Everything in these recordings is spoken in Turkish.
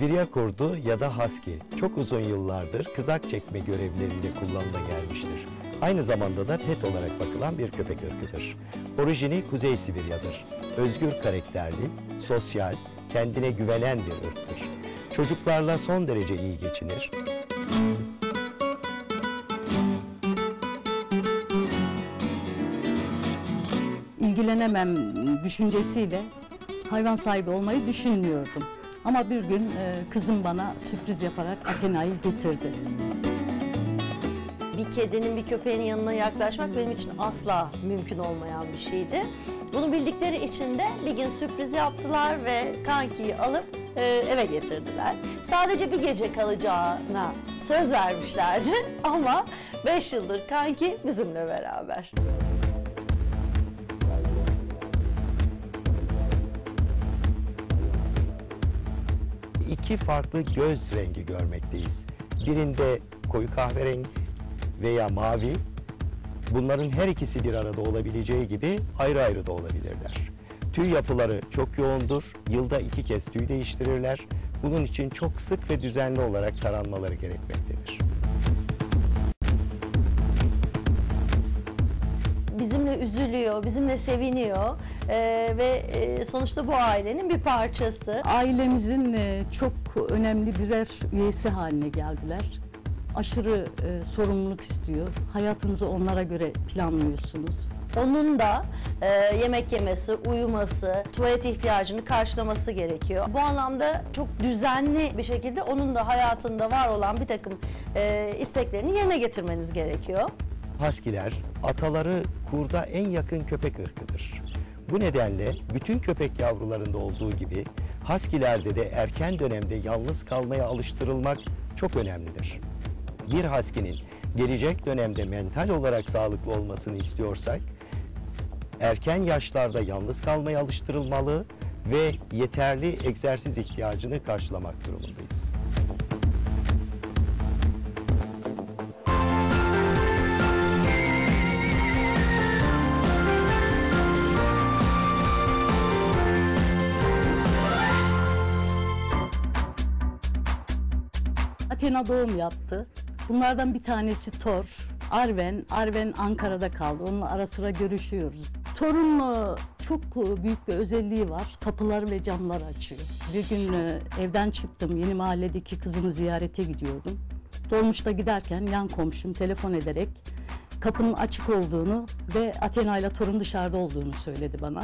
Sibirya kurdu ya da husky çok uzun yıllardır kızak çekme görevlerinde kullanıla gelmiştir. Aynı zamanda da pet olarak bakılan bir köpek ırkıdır. Orijini Kuzey Sibirya'dır. Özgür karakterli, sosyal, kendine güvenen bir ırktır. Çocuklarla son derece iyi geçinir. ilgilenemem düşüncesiyle hayvan sahibi olmayı düşünmüyordum. Ama bir gün e, kızım bana sürpriz yaparak Athena'yı getirdi. bir kedinin bir köpeğin yanına yaklaşmak benim için asla mümkün olmayan bir şeydi. Bunu bildikleri için de bir gün sürpriz yaptılar ve kankiyi alıp e, eve getirdiler. Sadece bir gece kalacağına söz vermişlerdi ama 5 yıldır kanki bizimle beraber. İki farklı göz rengi görmekteyiz. Birinde koyu kahverengi veya mavi. Bunların her ikisi bir arada olabileceği gibi ayrı ayrı da olabilirler. Tüy yapıları çok yoğundur. Yılda iki kez tüy değiştirirler. Bunun için çok sık ve düzenli olarak taranmaları gerekmektedir. Üzülüyor, bizimle seviniyor e, ve e, sonuçta bu ailenin bir parçası. Ailemizin e, çok önemli birer üyesi haline geldiler. Aşırı e, sorumluluk istiyor. Hayatınızı onlara göre planlıyorsunuz. Onun da e, yemek yemesi, uyuması, tuvalet ihtiyacını karşılaması gerekiyor. Bu anlamda çok düzenli bir şekilde onun da hayatında var olan bir takım e, isteklerini yerine getirmeniz gerekiyor. Haskiler ataları kurda en yakın köpek ırkıdır. Bu nedenle bütün köpek yavrularında olduğu gibi haskilerde de erken dönemde yalnız kalmaya alıştırılmak çok önemlidir. Bir haskinin gelecek dönemde mental olarak sağlıklı olmasını istiyorsak erken yaşlarda yalnız kalmaya alıştırılmalı ve yeterli egzersiz ihtiyacını karşılamak durumundayız. Athena doğum yaptı. Bunlardan bir tanesi Thor. Arven, Arven Ankara'da kaldı. Onunla ara sıra görüşüyoruz. Thor'un e, çok e, büyük bir özelliği var. Kapıları ve camları açıyor. Bir gün e, evden çıktım. Yeni mahalledeki kızımı ziyarete gidiyordum. Dolmuşta giderken yan komşum telefon ederek kapının açık olduğunu ve Athena ile Thor'un dışarıda olduğunu söyledi bana.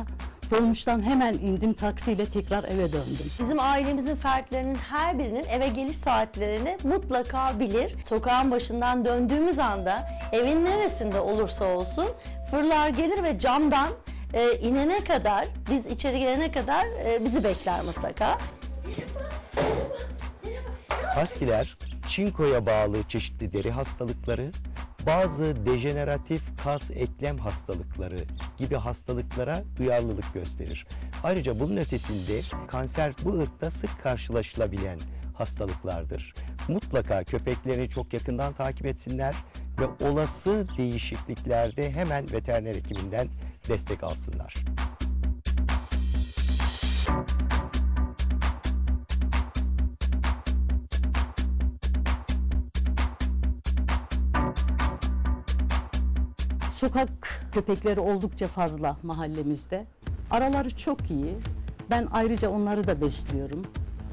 Dolmuştan hemen indim, taksiyle tekrar eve döndüm. Bizim ailemizin fertlerinin her birinin eve geliş saatlerini mutlaka bilir. Sokağın başından döndüğümüz anda evin neresinde olursa olsun fırlar gelir ve camdan e, inene kadar, biz içeri gelene kadar e, bizi bekler mutlaka. Haskiler, çinkoya bağlı çeşitli deri hastalıkları, bazı dejeneratif kas eklem hastalıkları gibi hastalıklara duyarlılık gösterir. Ayrıca bunun ötesinde kanser bu ırkta sık karşılaşılabilen hastalıklardır. Mutlaka köpeklerini çok yakından takip etsinler ve olası değişikliklerde hemen veteriner hekiminden destek alsınlar. Sokak köpekleri oldukça fazla mahallemizde. Araları çok iyi. Ben ayrıca onları da besliyorum.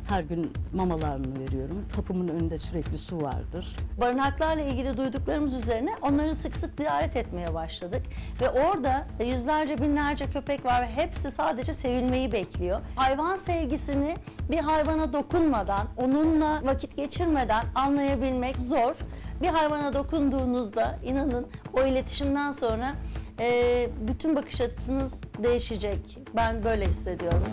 Her gün mamalarını veriyorum. Kapımın önünde sürekli su vardır. Barınaklarla ilgili duyduklarımız üzerine onları sık sık ziyaret etmeye başladık. Ve orada yüzlerce binlerce köpek var ve hepsi sadece sevilmeyi bekliyor. Hayvan sevgisini bir hayvana dokunmadan, onunla vakit geçirmeden anlayabilmek zor. Bir hayvana dokunduğunuzda inanın o iletişimden sonra eee, bütün bakış açınız değişecek. Ben böyle hissediyorum.